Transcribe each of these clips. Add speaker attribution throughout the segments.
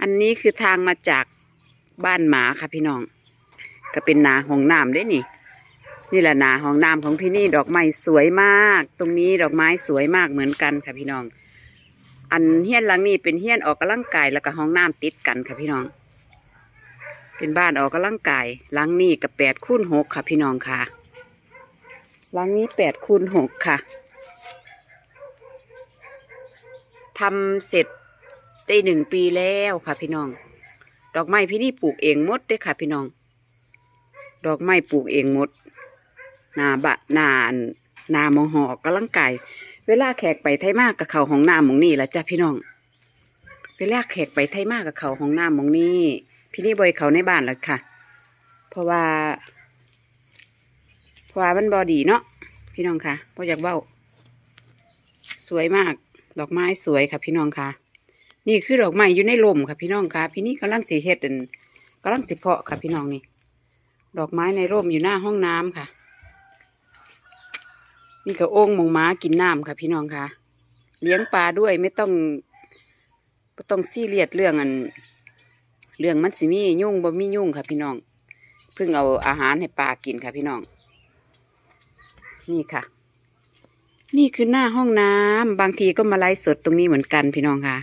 Speaker 1: อันนี้คือทางมาจากบ้านหมาค่ะพี่น้อง ก็เป็นนาห้องน้ำเด้นี่ นี่แหละนาห้องน้ำของพี่นี่ดอกไม้สวยมาก ตรงนี้ดอกไม้สวยมากเหมือนกันค่ะพี่น้อง อันเฮี้ยนหลังนี้เป็นเฮี้ยนออกกำลังกายแล้วก็ห้องน้ำติดกันค่ะพี่น้อง เป็นบ้านออกกำลังกายหลังนี้กับแปดคูณหกค่ะพี่น้องค่ะหลังนี้แปดคูณหกค่ะทำเสร็จ ได้หนึ่งปีแล้วค่ะพี่น้อง ดอกไม้พี่นี่ปลูกเองหมดเด้อค่ะพี่น้อง ดอกไม้ปลูกเองหมด นาบะนานนามองหอออกกำลังกายเวลาแขกไปไทยมากกับเขาของน้ำหมองนี่ละจ้ะพี่น้อง เวลาแขกไปไทยมากกับเขาของน้ำหมองนี่พี่นี่บอยเขาในบ้านล้วค่ะ เพราะว่า เพราะว่ามันบอดีเนาะพี่น้องค่ะพออยากเบ้า สวยมาก ดอกไม้สวยค่ะพี่น้องค่ะ นี่คือดอกไม้อยู่ในลมค่ะพี่น้องค่ะ พี่นี่กำลังสีเฮ็ดอันกำลังสิเพาะค่ะพี่น้องนี่ ดอกไม้ในร่มอยู่หน้าห้องน้ำค่ะ นี่ก็โอ่งมงม้ากินน้ำค่ะ พี่น้องค่ะ เลี้ยงปลาด้วยไม่ต้องไม่ต้องซีเรียสเรื่องอัน เรื่องมันสิมียุ่งบ่มียุ่งค่ะ พี่น้อง เพิ่งเอาอาหารให้ปลากินค่ะ พี่น้อง นี่ค่ะนี่คือหน้าห้องน้ำบางทีก็มาไลฟ์สดตรงนี้เหมือนกันพี่น้องค่ะ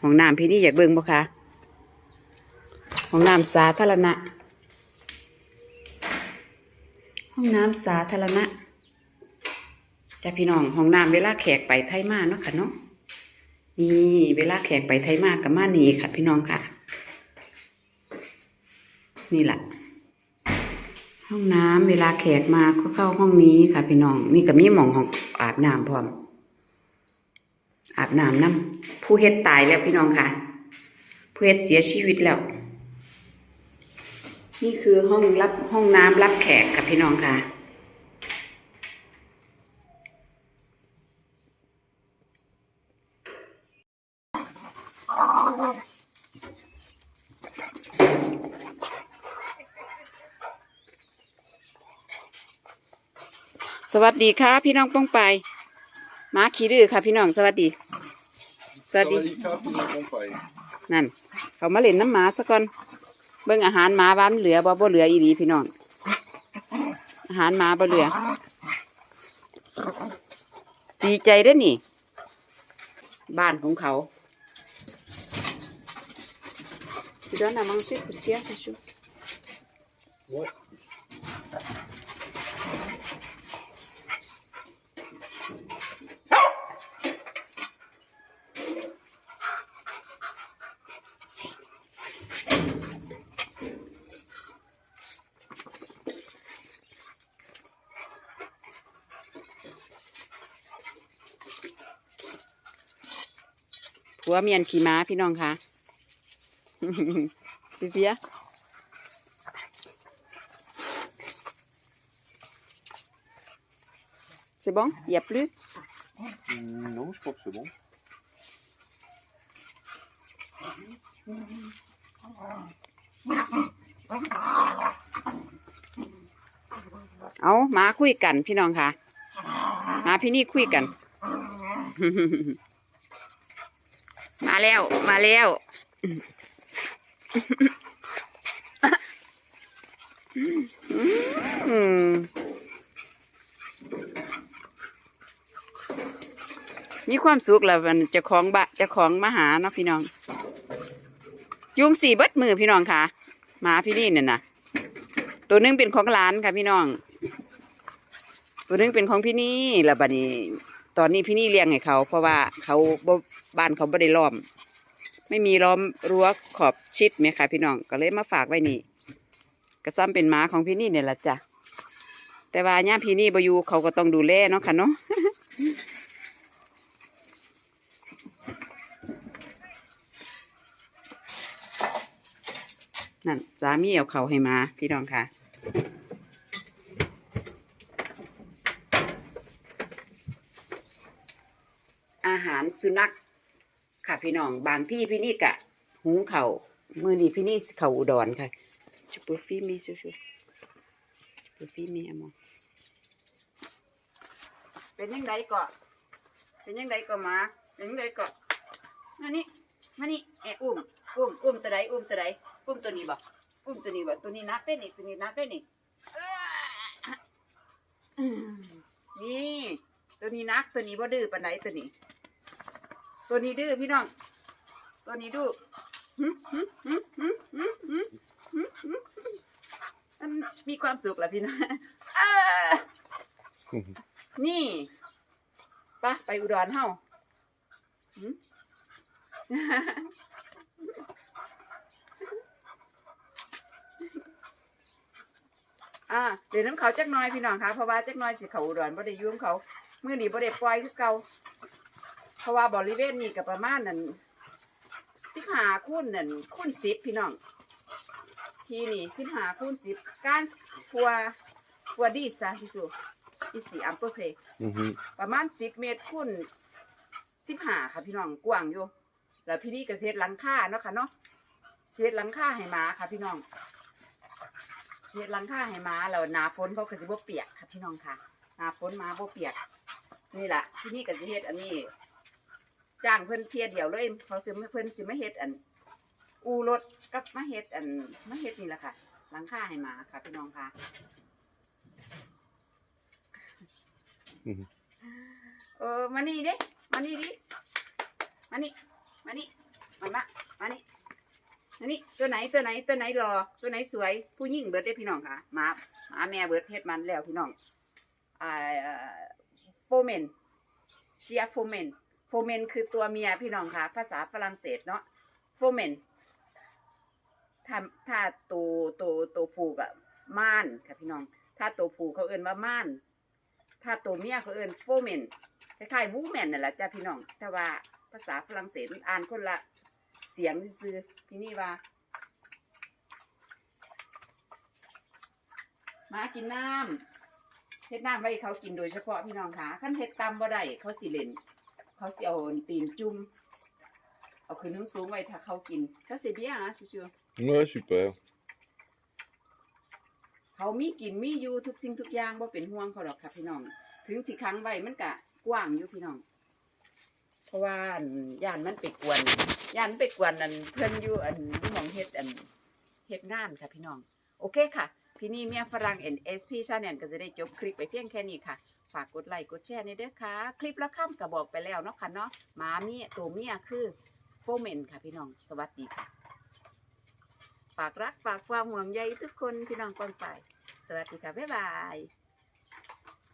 Speaker 1: ห้องน้ำพี่นี่อยากเบิ่งบ่คะห้องน้ำสาธารณะ ห้องน้ำสาธารณะจ้ะพี่น้องห้องน้ำเวลาแขกไปไทยมาเนาะค่ะเนาะนี่เวลาแขกไปไทยมากับมานี่ค่ะ พี่น้องค่ะ นี่แหละห้องน้ำเวลาแขกมาก็เข้าห้องนี้ค่ะ พี่น้อง นี่ก็มีหมองของอาบน้ำพร้อม อาบน้ำน้ำผู้เฮ็ดตายแล้วพี่น้องค่ะ ผู้เฮ็ดเสียชีวิตแล้ว นี่คือห้องรับห้องน้ำรับแขกค่ะพี่น้องค่ะ สวัสดีค่ะพี่น้องป้องไป หมาขี้ดื้อค่ะพี่น้องสวัสดี สวัสดี
Speaker 2: ครับพี่น้องผมไป
Speaker 1: นั่น เขามาเล่นน้ำหมาซะก่อน เบิ่งอาหารหมาบ้านเหลือบ่บ่เหลืออีหลีพี่น้อง อาหารหมาบ่เหลือ ดีใจเด้อนี่ บ้านของเขา Tu donnes à manger pour tirer, c'est chaud.
Speaker 2: Ouais.
Speaker 1: ผั วเมียนขี่ม้าพี่น้องค่ะสิเฟีย C'est bon Il y a plus
Speaker 2: Hmm, Non, je crois que c'est bon.
Speaker 1: เอามาคุยกันพี่น้องค่ะ มาพี่นี่คุยกัน มาแล้วมาแล้วมีความสุขแล้วมันจะของบะจะของมาหาเนาะพี่น้อง ยุงสี่เบิดมือพี่น้องค่ะหมาพี่นี่เนี่ยนะตัวหนึงเป็นของร้านค่ะพี่น้อง ตัวหนึงเป็นของพี่นี่แล้วบัดนี้ ตอนนี้พี่นี่เลี้ยงให้เขา เพราะว่าเขาบ,บ้านเขาบ่ได้ล้อม ไม่มีล้อมรั้วขอบชิดไหมคะพี่น้องก็เลยมาฝากไว้นี่ก็ซ้ำเป็นหมาของพี่นี่เนี่ยละจ้ะแต่ว่าย่าพี่นี่บอยูเขาก็ต้องดูแลเนาะค่ะเนาะนั่นสามีเอาเขาให้มาพี่น้องค่ะ อาหาร สุนัขค่ะพี่น้องบางที่พี่นี่กะหุงเขาวมื่อนี้พี่นี่สิเขาอุดรค่ะชุบฟีมีชุชุชุบฟีมีอะมองเป็นยังไงก็เป็นยังไงก็หมาเป็นยังไงก็มานี่มานี่แอะอุ้มอุ้มตัวใดอุ้มตัวใดอุ้มตัวนี้บ่อุ้มตัวนี้บ่ตัวนี้นักได้นี่ตัวนี้นักได้นี่อืมนี่ตัวนี้นักตัวนี้บ่ดื้อปานไหนตัวนี้ ตัวนี้ดื้อพี่น้อง ตัวนี้ดื้อมันมีความสุขแหละพี่น้องนี่ปะไปอุดรเฮาอ่าเดี๋ยวน้ำเขาจักน้อยพี่น้องคะเพราะว่าจักน้อยสิเขาอุดรบ่ได้ยุ่งเขาเมื่อนี้บ่ได้ปล่อยทุกเก่า เพราะว่าบริเวณนี้ก็ประมาณนั้น15คูณนั่นคูณ10พี่น้อง ทีนี่15คูณ10การฟัวฟัวดีซะพี่สุอีสีอัมเปอร์เพล
Speaker 2: Mhm.
Speaker 1: ประมาณ10เมตรคูณ15ค่ะพี่น้องกว้างอยู่แล้วพี่นี่ก็เฮ็ดหลังคาเนาะค่ะเนาะเฮ็ดหลังคาให้หมาค่ะพี่น้องเฮ็ดหลังคาให้หมาแล้วหนาฝนเขาก็สิบ่เปียกค่ะพี่น้องค่ะหนาฝนหมาบ่เปียกนี่ล่ะที่นี่ก็สิเฮ็ดอันนี้ จ้างเพิ่นเที่ยเดียวเลยเขาสิเพิ่นสิมาเฮ็ดอัน อูรถกับมาเฮ็ดอันมาเฮ็ดนี่ล่ะค่ะหลังคาให้หมาค่ะพี่น้องค่ะ
Speaker 2: อือฮึ
Speaker 1: เออมานี่เด้มานี่ดิมานี่มานี่มามามานี่มานี่ตัวไหนตัวไหนตัวไหนรอ ตัวไหนสวย ผู้หญิงเบิดได้อพี่น้องค่ะหมาหมาแม่เบิดเฮ็ดมันแล้วพี่น้องอ่าโฟเมนเชียโฟเมน โฟเมนคือตัวเมียพี่น้องค่ะ ภาษาฝรั่งเศสเนาะโฟเมนถ้าถ้าตัวตัวตัวผูกอะม่านค่ะพี่น้อง ถ้าตัวผูกเขาเอิ้นว่าม่าน ถ้าตัวเมียเขาเอิ้นโฟเมนคล้ายๆวูแมนนั่นแหละจ้าพี่น้อง แต่ว่าภาษาฝรั่งเศสมันอ่านคนละเสียงซื่อพี่นี่ว่ามากินน้ำเฮ็ดน้ำไว้ให้เขากินโดยเฉพาะพี่น้องค่ะขั้นเฮ็ดตำบ่ได้เขาสิเล่น เขาสิเอาตีนจุ่มเอาขึ้นสูงๆไว้ถ้าเขากิน ça c'est bien hein sûr
Speaker 2: Ouais, super.
Speaker 1: เขามีกินมีอยู่ทุกสิ่งทุกอย่างบ่เป็นห่วงเขาดอกค่ะพี่น้อง ถึงสิครั้งไว้มันกะกว้างอยู่พี่น้อง เพราะว่าอั่นย่านมันไปกวนย่านมันไปกวนอันเพิ่นอยู่อันอยู่หมองเฮ็ดอันเฮ็ดงานค่ะพี่น้อง โอเคค่ะ พี่นี่เมียฝรั่ง NSP Channel ก็จะได้จบคลิปไปเพียงแค่นี้ค่ะ ฝากกดไลค์กดแชร์ในเด้อค่ะ คลิปละค่ำก็บอกไปแล้วเนาะค่ะเนาะหมาเมียตัวเมียคือโฟเมนค่ะพี่น้องสวัสดีค่ะ ฝากรักฝากความห่วงใยทุกคนพี่น้องกองไปสวัสดีค่ะบ๊ายบาย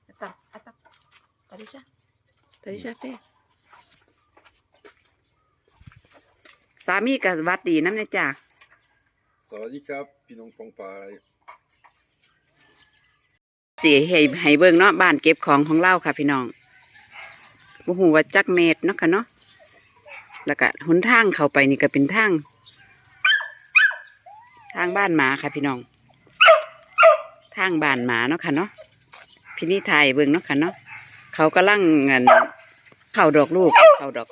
Speaker 1: อะตับอะตับตาดิชาตาดิชาเฟ่สามีกับวัดดีน้ำเนี่ยจ้า
Speaker 2: Sawadee Pinong Pong Pai.
Speaker 1: สิให้ให้เบิ่งเนาะบ้านเก็บของของเราค่ะพี่น้องบ่ฮู้ว่าจักเมตรเนาะค่ะเนาะ แล้วก็หนทางเข้าไปนี่ก็เป็นทาง ทางบ้านหมาค่ะพี่น้อง ทางบ้านหมาเนาะค่ะเนาะ พี่นี่ถ่ายเบิ่งเนาะค่ะเนาะ เขากำลังเงินเข้าดอกลูก เข้าดอก